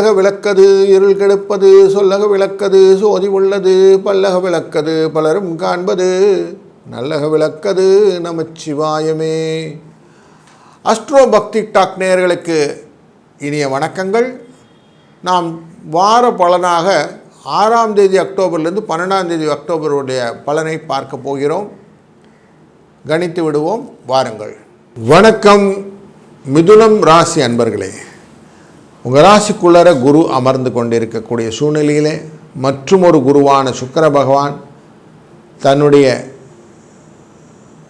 சொல்லக விளக்கது இருள் கெடுப்பது சொல்லக விளக்கது சோதி உள்ளது பல்லக விளக்கது பலரும் காண்பது நல்லக விளக்கது நமச்சிவாயமே. அஸ்ட்ரோ பக்தி டாக் நேயர்களுக்கு இனிய வணக்கங்கள். நாம் வார பலனாக ஆறாம் தேதி அக்டோபர்லேருந்து பன்னெண்டாம் தேதி அக்டோபருடைய பலனை பார்க்க போகிறோம். கணித்து விடுவோம் வாருங்கள். வணக்கம் மிதுனம் ராசி அன்பர்களே. உங்கள் ராசிக்குள்ளர குரு அமர்ந்து கொண்டிருக்கக்கூடிய சூழ்நிலையிலே மற்றும் ஒரு குருவான சுக்கர பகவான் தன்னுடைய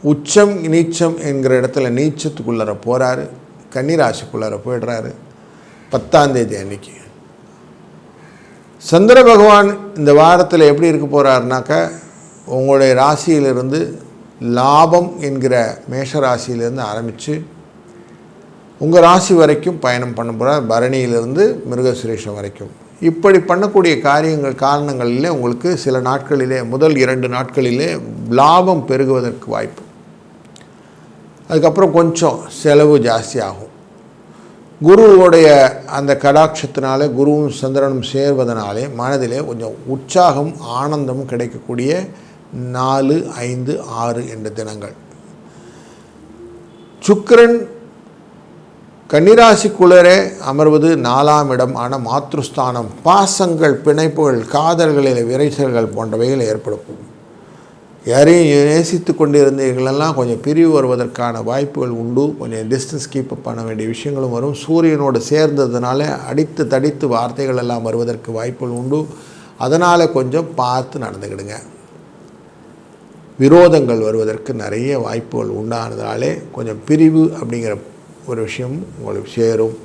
உச்சம் நீச்சம் என்கிற இடத்துல நீச்சத்துக்குள்ளர போகிறாரு கன்னிராசிக்குள்ளர போயிடுறாரு. பத்தாந்தேதி அன்னைக்கு. சந்திர பகவான் இந்த வாரத்தில் எப்படி இருக்க போகிறாருனாக்கா உங்களுடைய ராசியிலிருந்து லாபம் என்கிற மேஷ ராசியிலிருந்து ஆரம்பித்து உங்கள் ராசி வரைக்கும் பயணம் பண்ண போகிறார் பரணியிலிருந்து மிருகசுரேஷம் வரைக்கும். இப்படி பண்ணக்கூடிய காரியங்கள் காரணங்களிலே உங்களுக்கு சில நாட்களிலே முதல் இரண்டு நாட்களிலே லாபம் பெருகுவதற்கு வாய்ப்பு. அதுக்கப்புறம் கொஞ்சம் செலவு ஜாஸ்தியாகும் குருவோடைய அந்த கடாட்சத்தினாலே குருவும் சந்திரனும் சேர்வதனாலே மனதிலே கொஞ்சம் உற்சாகம் ஆனந்தமும் கிடைக்கக்கூடிய நாலு ஐந்து ஆறு என்ற தினங்கள். சுக்கரன் கன்னிராசிக்குள்ளரே அமர்வது நாலாம் இடம் ஆன மாத்ருஸ்தானம் பாசங்கள் பிணைப்புகள் காதல்களில் விரைசல்கள் போன்றவைகள் ஏற்படும். யாரையும் நேசித்து கொண்டிருந்தீர்களெல்லாம் கொஞ்சம் பிரிவு வருவதற்கான வாய்ப்புகள் உண்டு. கொஞ்சம் டிஸ்டன்ஸ் கீப் அப் பண்ண வேண்டிய விஷயங்களும் வரும். சூரியனோடு சேர்ந்ததுனால அடித்து தடித்து வார்த்தைகள் எல்லாம் வருவதற்கு வாய்ப்புகள் உண்டு. அதனால் கொஞ்சம் பார்த்து நடந்துக்கிடுங்க. விரோதங்கள் வருவதற்கு நிறைய வாய்ப்புகள் உண்டானதாலே கொஞ்சம் பிரிவு அப்படிங்கிற ஒரு விஷயம் உங்களுக்கு சேரும்.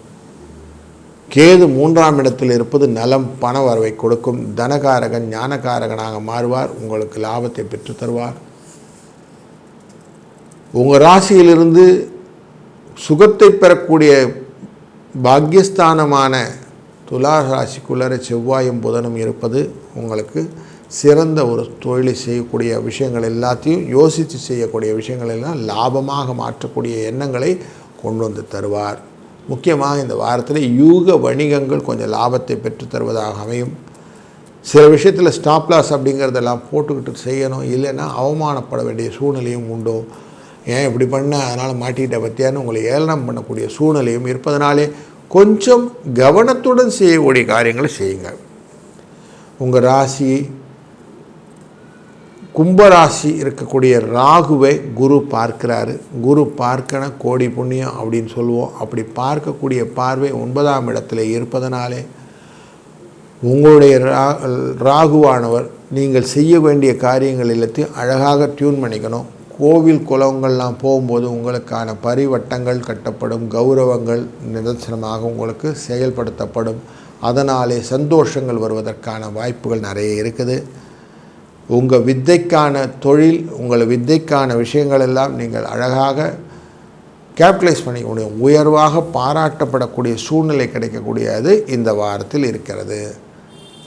கேது மூன்றாம் இடத்தில் இருப்பது நலம் பண வரவை கொடுக்கும். தனகாரகன் ஞானகாரகனாக மாறுவார். உங்களுக்கு லாபத்தை பெற்று தருவார். உங்கள் ராசியிலிருந்து சுகத்தை பெறக்கூடிய பாக்கியஸ்தானமான துலா ராசிக்குள்ளே செவ்வாயும் புதனும் இருப்பது உங்களுக்கு சிறந்த ஒரு தொழிலை செய்யக்கூடிய விஷயங்கள் எல்லாத்தையும் யோசித்து செய்யக்கூடிய விஷயங்கள் எல்லாம் லாபமாக மாற்றக்கூடிய எண்ணங்களை கொண்டு வந்து தருவார். முக்கியமாக இந்த வாரத்தில் யூக வணிகங்கள் கொஞ்சம் லாபத்தை பெற்று தருவதாக அமையும். சில விஷயத்தில் ஸ்டாப் லாஸ் அப்படிங்கிறதெல்லாம் போட்டுக்கிட்டு செய்யணும். இல்லைன்னா அவமானப்பட வேண்டிய சூழ்நிலையும் உண்டு. ஏன் இப்படி பண்ண? அதனால் மாட்டிக்கிட்ட பற்றியான்னு உங்களை ஏளனம் பண்ணக்கூடிய சூழ்நிலையும் இருப்பதனாலே கொஞ்சம் கவனத்துடன் செய்யக்கூடிய காரியங்களை செய்யுங்க உங்கள் ராசி கும்பராசி இருக்கக்கூடிய ராகுவை குரு பார்க்கிறாரு. குரு பார்க்கன கோடி புண்ணியம் அப்படின்னு சொல்லுவோம். அப்படி பார்க்கக்கூடிய பார்வை ஒன்பதாம் இடத்துல இருப்பதனாலே உங்களுடைய ரா ராகுவானவர் நீங்கள் செய்ய வேண்டிய காரியங்கள் எல்லாத்தையும் அழகாக டியூன் பண்ணிக்கணும். கோவில் குளங்கள்லாம் போகும்போது உங்களுக்கான பரிவட்டங்கள் கட்டப்படும் கௌரவங்கள் நிதர்சனமாக உங்களுக்கு செயல்படுத்தப்படும். அதனாலே சந்தோஷங்கள் வருவதற்கான வாய்ப்புகள் நிறைய இருக்குது. உங்கள் வித்தைக்கான தொழில் உங்கள் வித்தைக்கான விஷயங்கள் எல்லாம் நீங்கள் அழகாக கேபிட்டலைஸ் பண்ணிக்க முடியும் உயர்வாக பாராட்டப்படக்கூடிய சூழ்நிலை கிடைக்கக்கூடியது இந்த வாரத்தில் இருக்கிறது.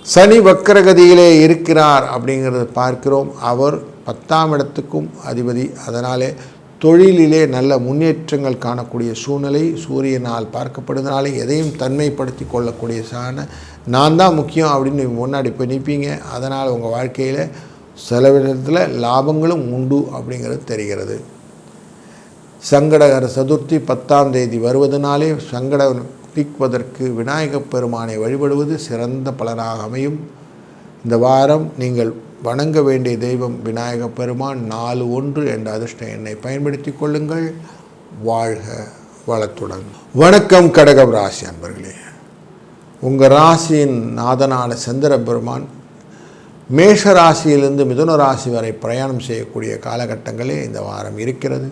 சனி வக்கரகதியிலே இருக்கிறார் அப்படிங்கிறத பார்க்கிறோம். அவர் பத்தாம் இடத்துக்கும் அதிபதி. அதனாலே தொழிலிலே நல்ல முன்னேற்றங்கள் காணக்கூடிய சூழ்நிலை சூரியனால் பார்க்கப்படுவதனாலே எதையும் தன்மைப்படுத்தி கொள்ளக்கூடிய சான நான் தான் முக்கியம் அப்படின்னு முன்னாடி போய் நிற்பீங்க அதனால் உங்கள் வாழ்க்கையில் சில விதத்தில் லாபங்களும் உண்டு அப்படிங்கிறது தெரிகிறது. சங்கடகர சதுர்த்தி பத்தாம் தேதி வருவதனாலே சங்கடம் நீக்குவதற்கு விநாயகப் பெருமானை வழிபடுவது சிறந்த பலனாக அமையும். இந்த வாரம் நீங்கள் வணங்க வேண்டிய தெய்வம் விநாயக பெருமான் நாலு ஒன்று என்ற அதிர்ஷ்ட எண்ணை பயன்படுத்தி கொள்ளுங்கள். வாழ்க வளத்துடன். வணக்கம் கடகம் ராசி அன்பர்களே. உங்கள் ராசியின் நாதனான சந்திர பெருமான் மேஷ ராசியிலிருந்து மிதுன ராசி வரை பிரயாணம் செய்யக்கூடிய காலகட்டங்களே இந்த வாரம் இருக்கிறது.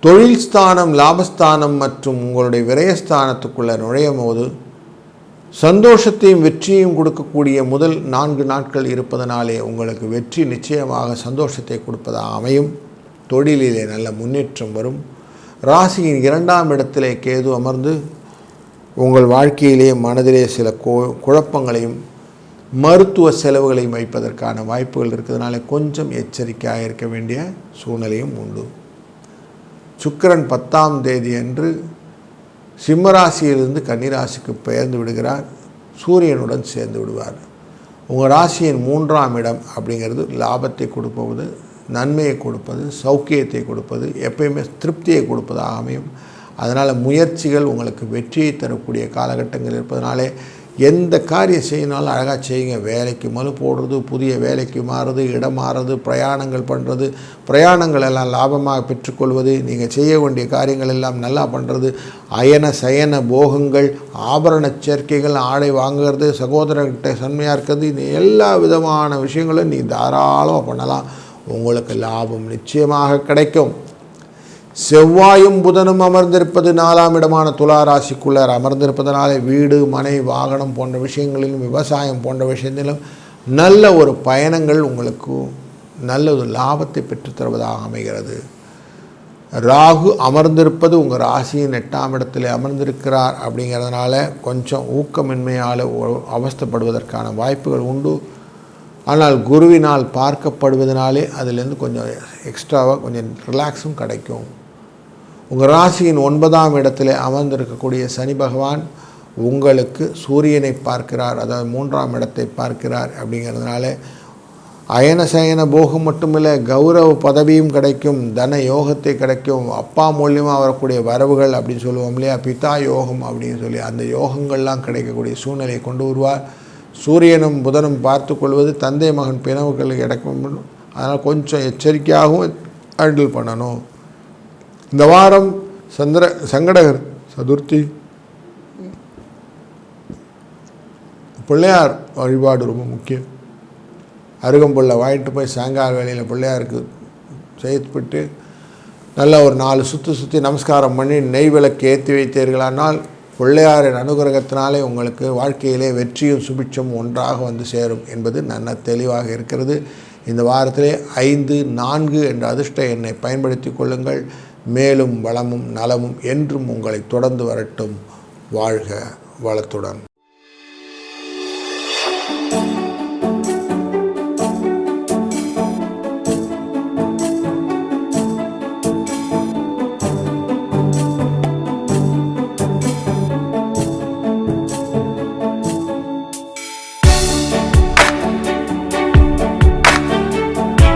தொழில் ஸ்தானம் லாபஸ்தானம் மற்றும் உங்களுடைய விரயஸ்தானத்துக்குள்ளே நுழையும் போது சந்தோஷத்தையும் வெற்றியும் கொடுக்கக்கூடிய முதல் நான்கு நாட்கள் இருப்பதனாலே உங்களுக்கு வெற்றி நிச்சயமாக சந்தோஷத்தை கொடுப்பதாக அமையும். தொழிலிலே நல்ல முன்னேற்றம் வரும். ராசியின் இரண்டாம் இடத்திலே கேது அமர்ந்து உங்கள் வாழ்க்கையிலே மனதிலே சில கோ குழப்பங்களையும் மருத்துவ செலவுகளையும் வைப்பதற்கான வாய்ப்புகள் இருக்கிறதுனால கொஞ்சம் எச்சரிக்கையாக இருக்க வேண்டிய சூழ்நிலையும் உண்டு. சுக்கிரன் பத்தாம் தேதி அன்று சிம்மராசியிலிருந்து கன்னிராசிக்கு பெயர்ந்து விடுகிறார். சூரியனுடன் சேர்ந்து விடுவார். உங்கள் ராசியின் மூன்றாம் இடம் அப்படிங்கிறது லாபத்தை கொடுப்பது நன்மையை கொடுப்பது சௌக்கியத்தை கொடுப்பது எப்பயுமே திருப்தியை கொடுப்பதாக அமையும். அதனால் முயற்சிகள் உங்களுக்கு வெற்றியை தரக்கூடிய காலகட்டங்கள் இருப்பதனாலே எந்த காரியம் செய்யினாலும் அழகாக செய்யுங்க. வேலைக்கு மனு போடுறது புதிய வேலைக்கு மாறுறது இடம் மாறுறது பிரயாணங்கள் பண்ணுறது பிரயாணங்கள் எல்லாம் லாபமாக பெற்றுக்கொள்வது நீங்கள் செய்ய வேண்டிய காரியங்கள் எல்லாம் நல்லா பண்ணுறது அயன சயன போகங்கள் ஆபரண சேர்க்கைகள் ஆடை வாங்குறது சகோதரர்கிட்ட சன்மையாக இருக்கிறது இந்த எல்லா விதமான விஷயங்களும் நீ தாராளமாக பண்ணலாம். உங்களுக்கு லாபம் நிச்சயமாக கிடைக்கும். செவ்வாயும் புதனும் அமர்ந்திருப்பது நாலாம் இடமான துலா ராசிக்குள்ளார். அமர்ந்திருப்பதனாலே வீடு மனை வாகனம் போன்ற விஷயங்களிலும் விவசாயம் போன்ற விஷயத்திலும் நல்ல ஒரு பயணங்கள் உங்களுக்கு நல்ல ஒரு லாபத்தை பெற்றுத்தருவதாக அமைகிறது. ராகு அமர்ந்திருப்பது உங்கள் ராசியின் எட்டாம் இடத்தில் அமர்ந்திருக்கிறார் அப்படிங்கிறதுனால கொஞ்சம் ஊக்கமின்மையால் அவஸ்தப்படுவதற்கான வாய்ப்புகள் உண்டு. ஆனால் குருவினால் பார்க்கப்படுவதனாலே அதிலேருந்து கொஞ்சம் எக்ஸ்ட்ராவாக கொஞ்சம் ரிலாக்ஸும் கிடைக்கும். உங்கள் ராசியின் ஒன்பதாம் இடத்துல அமர்ந்திருக்கக்கூடிய சனி பகவான் உங்களுக்கு சூரியனை பார்க்கிறார் அதாவது மூன்றாம் இடத்தை பார்க்கிறார் அப்படிங்கிறதுனால அயன சயன போகம் மட்டுமில்லை கௌரவ பதவியும் கிடைக்கும் தன யோகத்தை கிடைக்கும் அப்பா மூலியமாக வரக்கூடிய வரவுகள் அப்படின்னு சொல்லுவோம் இல்லையா பிதா யோகம் அப்படின்னு சொல்லி அந்த யோகங்கள்லாம் கிடைக்கக்கூடிய சூழ்நிலையை கொண்டு வருவார். சூரியனும் புதனும் பார்த்து கொள்வது தந்தை மகன் பிணவுகள் கிடைக்கும் அதனால் கொஞ்சம் எச்சரிக்கையாகவும் ஹேண்டில் பண்ணணும். இந்த வாரம் சந்திர சங்கடகர் சதுர்த்தி. பிள்ளையார் வழிபாடு ரொம்ப முக்கியம். அருகம்புல்லை வாங்கிட்டு போய் சாயங்கால வேலையில் பிள்ளையாருக்கு செய்துவிட்டு நல்ல ஒரு நாலு சுற்றி சுற்றி நமஸ்காரம் பண்ணி நெய் விளக்கு ஏற்றி வைத்தீர்களானால் பிள்ளையாரின் அனுகிரகத்தினாலே உங்களுக்கு வாழ்க்கையிலே வெற்றியும் சுபிட்சமும் ஒன்றாக வந்து சேரும் என்பது நல்ல தெளிவாக இருக்கிறது. இந்த வாரத்திலே ஐந்து நான்கு என்ற அதிர்ஷ்ட எண்ணை பயன்படுத்தி கொள்ளுங்கள். மேலும் வளமும் நலமும் என்றும் உங்களை தொடர்ந்து வரட்டும். வாழ்க வளத்துடன்.